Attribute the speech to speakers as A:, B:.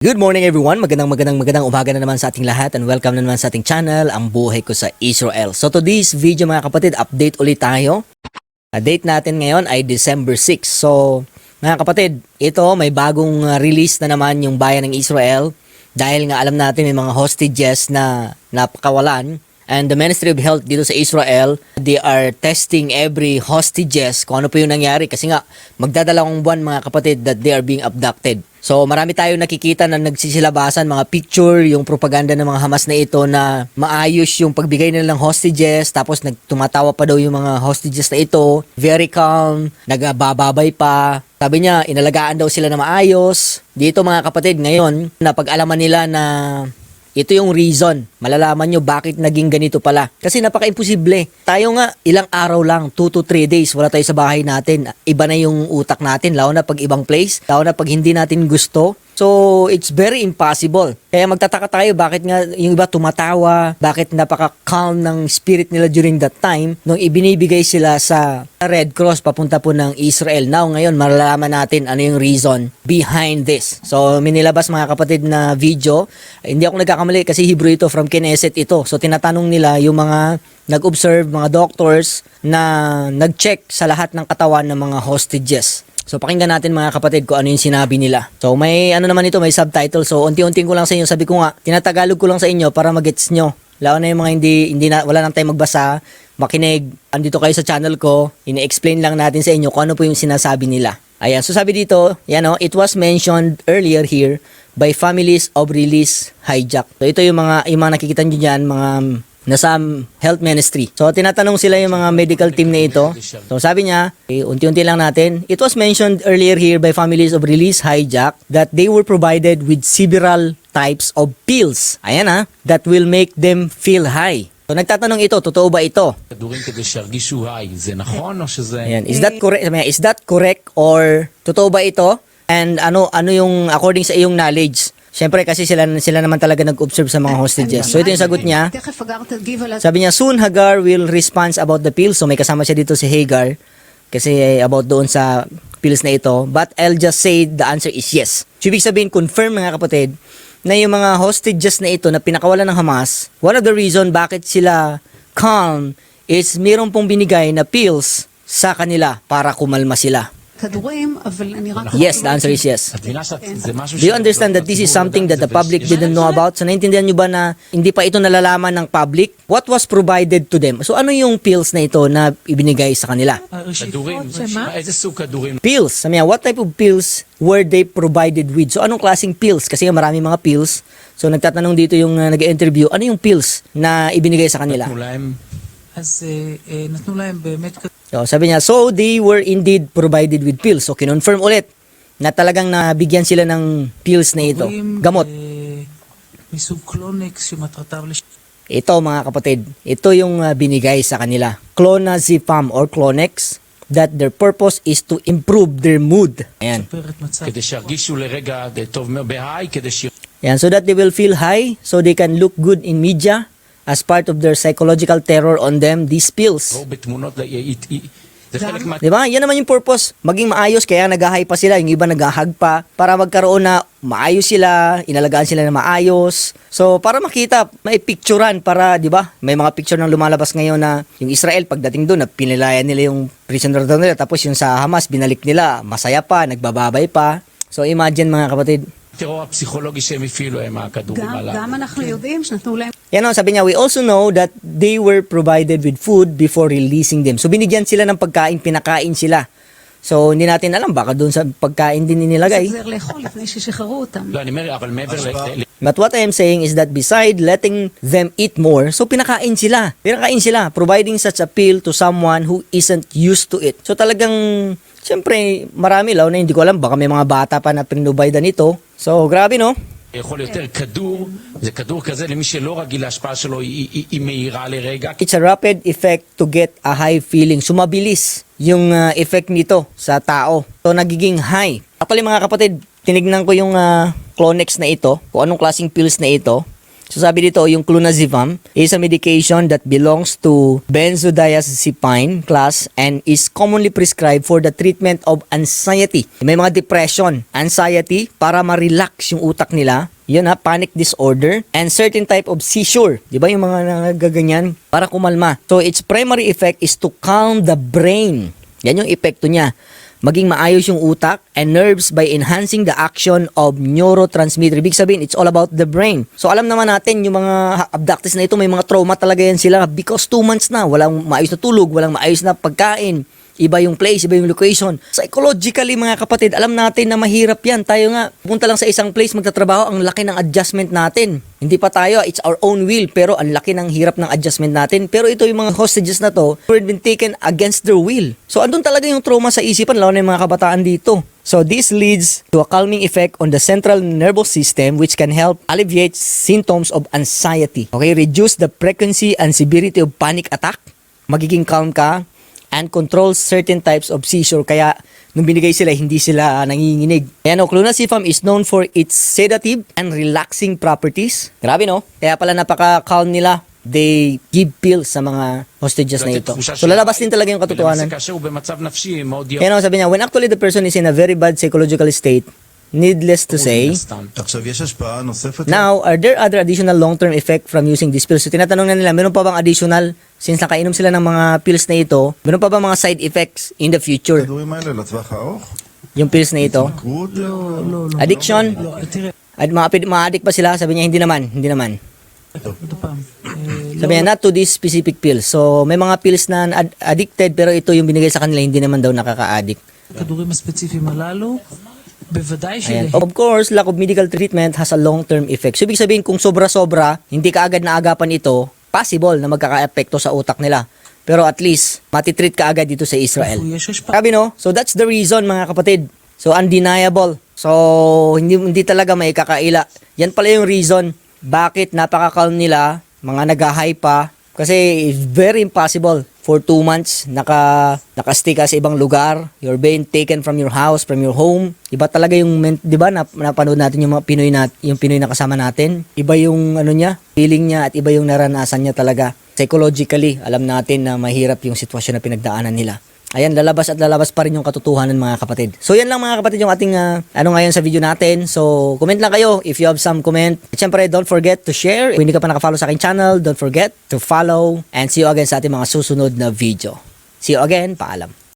A: Good morning everyone, magandang magandang magandang umaga na naman sa ating lahat and welcome na naman sa ating channel, ang buhay ko sa Israel. So today's video mga kapatid, update ulit tayo. A date natin ngayon ay December 6. So mga kapatid, ito may bagong uh, release na naman yung bayan ng Israel dahil nga alam natin may mga hostages na napakawalan and the Ministry of Health dito sa Israel, they are testing every hostages kung ano po yung nangyari kasi nga magdadalawang buwan mga kapatid that they are being abducted. So marami tayo nakikita na nagsisilabasan mga picture, yung propaganda ng mga Hamas na ito na maayos yung pagbigay nila ng hostages tapos nagtumatawa pa daw yung mga hostages na ito. Very calm, nagbababay pa. Sabi niya, inalagaan daw sila na maayos. Dito mga kapatid, ngayon, napag-alaman nila na ito yung reason. Malalaman nyo bakit naging ganito pala. Kasi napaka-imposible. Tayo nga, ilang araw lang, 2 to 3 days, wala tayo sa bahay natin. Iba na yung utak natin, lalo na pag ibang place, lalo na pag hindi natin gusto. So, it's very impossible. Kaya magtataka tayo bakit nga yung iba tumatawa, bakit napaka-calm ng spirit nila during that time nung ibinibigay sila sa Red Cross papunta po ng Israel. Now, ngayon, malalaman natin ano yung reason behind this. So, minilabas mga kapatid na video. Hindi ako nagkakamali kasi Hebrew ito from Knesset ito. So, tinatanong nila yung mga nag-observe, mga doctors na nag-check sa lahat ng katawan ng mga hostages. So pakinggan natin mga kapatid kung ano yung sinabi nila. So may ano naman ito, may subtitle. So unti-unti ko lang sa inyo, sabi ko nga, tinatagalog ko lang sa inyo para magets nyo. Lalo na yung mga hindi, hindi na, wala nang tayo magbasa, makinig. Andito kayo sa channel ko, ini-explain lang natin sa inyo kung ano po yung sinasabi nila. Ayan, so sabi dito, yan o, it was mentioned earlier here by families of release hijack. So ito yung mga, yung mga nakikita nyo dyan, mga na sa health ministry. So tinatanong sila yung mga medical team na ito. So sabi niya, okay, unti-unti lang natin. It was mentioned earlier here by families of release hijack that they were provided with several types of pills. Ayan ha, that will make them feel high. So nagtatanong ito, totoo ba ito? Ayan, is that correct? Is that correct or totoo ba ito? And ano ano yung according sa iyong knowledge? Siyempre kasi sila sila naman talaga nag-observe sa mga hostages. So ito yung sagot niya. Sabi niya, soon Hagar will respond about the pills. So may kasama siya dito si Hagar kasi eh, about doon sa pills na ito. But I'll just say the answer is yes. So ibig sabihin, confirm mga kapatid, na yung mga hostages na ito na pinakawalan ng Hamas, one of the reason bakit sila calm is meron pong binigay na pills sa kanila para kumalma sila.
B: כדורים, אבל אני רק...
A: Yes, the answer is yes.
C: את מבינה שזה משהו
A: Do you understand that this is something that the public didn't know about? So, naintindihan nyo ba na hindi pa ito nalalaman ng public? What was provided to them? So, ano yung pills na ito na ibinigay sa kanila?
C: כדורים, איזה סוג כדורים?
A: Pills. Sabi niya, what type of pills were they provided with? So, anong klaseng pills? Kasi nga marami mga pills. So, nagtatanong dito yung uh, nag-interview, ano yung pills na ibinigay sa kanila?
C: נתנו להם
D: אז אה, אה, נתנו להם באמת
A: So, sabi niya, so they were indeed provided with pills. So, kinonfirm ulit na talagang nabigyan sila ng pills na ito. Gamot. Ito mga kapatid, ito yung ah, binigay sa kanila. Clonazepam or Clonex that their purpose is to improve their mood. Ayan. Ayan, so that they will feel high, so they can look good in media, as part of their psychological terror on them these pills.
C: Robert mo
A: Di ba? Yan naman yung purpose. Maging maayos, kaya nagahay pa sila. Yung iba nagahag pa para magkaroon na maayos sila, inalagaan sila na maayos. So, para makita, may picturean para, di ba? May mga picture nang lumalabas ngayon na yung Israel, pagdating doon, pinilayan nila yung prisoner doon nila. Tapos yung sa Hamas, binalik nila. Masaya pa, nagbababay pa. So, imagine mga kapatid,
C: הטרור הפסיכולוגי שהם הפעילו הם הכדורים
B: גם,
C: הללו.
B: גם אנחנו יודעים שנתנו להם
A: Yan o, sabi niya, we also know that they were provided with food before releasing them. So, binigyan sila ng pagkain, pinakain sila. So, hindi natin alam, baka doon sa pagkain din inilagay.
B: החזר לאכול לפני ששחררו אותם.
C: לא, אני אומר, אבל מעבר ל... ל-
A: But what I am saying is that beside letting them eat more, so pinakain sila. Pinakain sila, providing such appeal to someone who isn't used to it. So talagang, siyempre, marami law na hindi ko alam, baka may mga bata pa na pinubaydan ito. So, grabe no?
C: יכול יותר כדור, זה כדור כזה למי שלא רגיל להשפעה שלו, היא- היא היא מהירה לרגע.
A: It's a rapid effect to get a high feeling. Sumabilis yung uh, effect nito sa tao. So, nagiging high. Actually, mga kapatid, tinignan ko yung uh, Clonex na ito, kung anong klaseng pills na ito. So sabi dito, yung clonazepam is a medication that belongs to benzodiazepine class and is commonly prescribed for the treatment of anxiety. May mga depression, anxiety para ma-relax yung utak nila. Yun ha, panic disorder and certain type of seizure. Di ba yung mga nagaganyan? Para kumalma. So its primary effect is to calm the brain. Yan yung epekto niya maging maayos yung utak and nerves by enhancing the action of neurotransmitter. Ibig sabihin, it's all about the brain. So alam naman natin, yung mga abductees na ito, may mga trauma talaga yan sila because two months na, walang maayos na tulog, walang maayos na pagkain, iba yung place, iba yung location. Psychologically, mga kapatid, alam natin na mahirap yan. Tayo nga, punta lang sa isang place, magtatrabaho, ang laki ng adjustment natin. Hindi pa tayo, it's our own will, pero ang laki ng hirap ng adjustment natin. Pero ito yung mga hostages na to, were been taken against their will. So andun talaga yung trauma sa isipan, lalo na yung mga kabataan dito. So this leads to a calming effect on the central nervous system which can help alleviate symptoms of anxiety. Okay, reduce the frequency and severity of panic attack. Magiging calm ka and controls certain types of seizure. Kaya nung binigay sila, hindi sila ah, nanginginig. Ayan o, clonazepam is known for its sedative and relaxing properties. Grabe no? Kaya pala napaka-calm nila they give pills sa mga hostages na ito. So lalabas din talaga yung katotohanan. Kaya you sabi niya, when actually the person is in a very bad psychological state, Needless to say, now, are there other additional long-term effect from using these pills? So, tinatanong na nila, meron pa bang additional, since nakainom sila ng mga pills na ito, meron pa bang mga side effects in the future? Yung pills na ito? Addiction? At mga, mga pa sila? Sabi niya, hindi naman, hindi naman.
D: Eh,
A: Sabi niya, not to these specific pills. So, may mga pills na ad- addicted, pero ito yung binigay sa kanila, hindi naman daw nakaka-addict.
D: Kadugay mas specific malalo.
A: Bivadai
D: And
A: of course, lack of medical treatment has a long-term effect. So, ibig sabihin, kung sobra-sobra, hindi ka agad naagapan ito, possible na magkaka-epekto sa utak nila. Pero at least, matitreat ka agad dito sa Israel. Sabi no? So, that's the reason, mga kapatid. So, undeniable. So, hindi, hindi talaga may kakaila. Yan pala yung reason bakit napaka-calm nila, mga nag-high pa, kasi it's very impossible for two months naka nakastay ka sa ibang lugar. You're being taken from your house from your home. Iba talaga yung di ba nap, napanood natin yung mga Pinoy nat yung Pinoy na kasama natin. Iba yung ano niya feeling niya at iba yung naranasan niya talaga. Psychologically alam natin na mahirap yung sitwasyon na pinagdaanan nila Ayan, lalabas at lalabas pa rin yung katotohanan mga kapatid. So yan lang mga kapatid yung ating ah, ano ngayon sa video natin. So comment lang kayo if you have some comment. At syempre don't forget to share. Kung hindi ka pa nakafollow sa aking channel, don't forget to follow. And see you again sa ating mga susunod na video. See you again. Paalam.